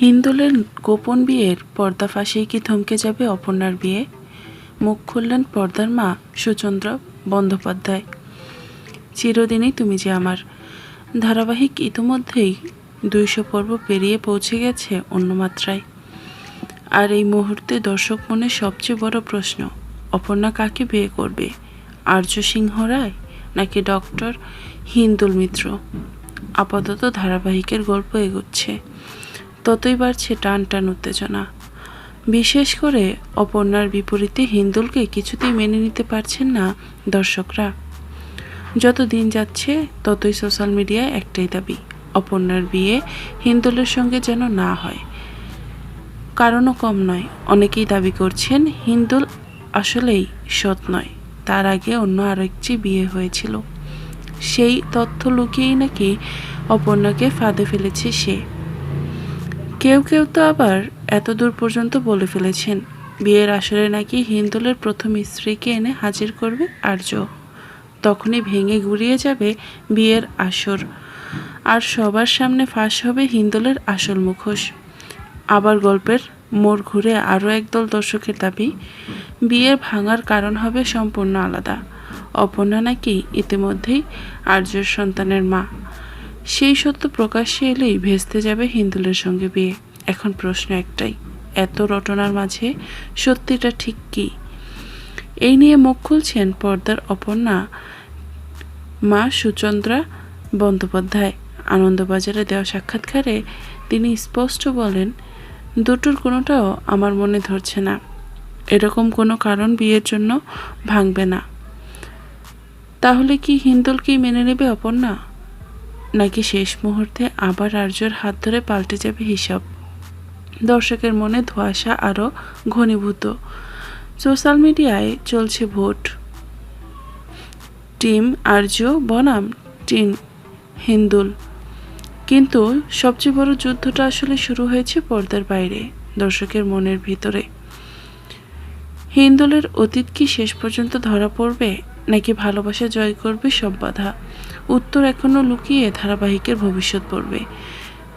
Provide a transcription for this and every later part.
হিন্দুলের গোপন বিয়ের পর্দা ফাঁসেই কি থমকে যাবে অপর্ণার বিয়ে? মুখ খুললেন পর্দার মা সুচন্দ্র বন্দ্যোপাধ্যায়। চিরদিনই তুমি যে আমার। ধারাবাহিক ইতিমধ্যেই দুইশো পর্ব পেরিয়ে পৌঁছে গেছে অন্য মাত্রায় আর এই মুহূর্তে দর্শক মনে সবচেয়ে বড় প্রশ্ন, অপর্ণা কাকে বিয়ে করবে? আর্য সিংহ রায় নাকি ডক্টর হিন্দুল মিত্র? আপাতত ধারাবাহিকের গল্প এগোচ্ছে। ততই বাড়ছে টান টান উত্তেজনা। বিশেষ করে অপর্ণার বিপরীতে হিন্দুলকে কিছুতেই মেনে নিতে পারছেন না দর্শকরা। যত দিন যাচ্ছে, ততই সোশ্যাল মিডিয়ায় একটাই দাবি, অপর্ণার বিয়ে হিন্দুলের সঙ্গে যেন না হয়। কারণও কম নয়, অনেকেই দাবি করছেন হিন্দুল আসলেই সৎ নয়, তার আগে অন্য আরেকটি বিয়ে হয়েছিল। সেই তথ্য লুকিয়েই নাকি অপর্ণাকে ফাঁদে ফেলেছে সে। কেউ কেউ তো আবার এত দূর পর্যন্ত বলে ফেলেছেন, বিয়ের আসরে নাকি হিন্দুলের প্রথম স্ত্রীকে এনে হাজির করবে আর্য। তখনই ভেঙে গুড়িয়ে যাবে বিয়ের আসর, আর সবার সামনে ফাঁস হবে হিন্দুলের আসল মুখোশ। আবার গল্পের মোড় ঘুরে আরও একদল দর্শকের দাবি, বিয়ের ভাঙার কারণ হবে সম্পূর্ণ আলাদা। অপর্ণা নাকি ইতিমধ্যেই আর্যর সন্তানের মা। সেই সত্য প্রকাশ্যে এলেই ভেস্তে যাবে হিন্দুলের সঙ্গে বিয়ে। এখন প্রশ্ন একটাই, এত রটনার মাঝে সত্যিটা ঠিক কী? এই নিয়ে মুখ খুলছেন পর্দার অপর্ণা, মা সুচন্দ্রা বন্দ্যোপাধ্যায়। আনন্দবাজারে দেওয়া সাক্ষাৎকারে তিনি স্পষ্ট বলেন, দুটোর কোনোটাও আমার মনে ধরছে না। এরকম কোনো কারণ বিয়ের জন্য ভাঙবে না। তাহলে কি হিন্দুলকেই মেনে নেবে অপর্ণা? নাকি শেষ মুহূর্তে আবার আর্যর হাত ধরে পাল্টে যাবে হিসাব? দর্শকের মনে ধোঁয়াশা আরও ঘনীভূত। সোশ্যাল মিডিয়ায় চলছে ভোট। টিম আর্য, বনাম টিম হিন্দুল। কিন্তু সবচেয়ে বড় যুদ্ধটা আসলে শুরু হয়েছে পর্দার বাইরে, দর্শকের মনের ভিতরে। হিন্দুলের অতীত কি শেষ পর্যন্ত ধরা পড়বে, নাকি ভালোবাসা জয় করবে সব বাধা উত্তর এখনও লুকিয়ে ধারাবাহিকের ভবিষ্যৎ পড়বে।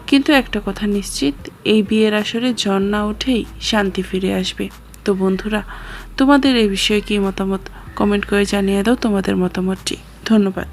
কিন্তু একটা কথা নিশ্চিত, এই বিয়ের আসরে জন না উঠেই শান্তি ফিরে আসবে। তো বন্ধুরা, তোমাদের এই বিষয়ে কী মতামত? কমেন্ট করে জানিয়ে দাও তোমাদের মতামতটি। ধন্যবাদ।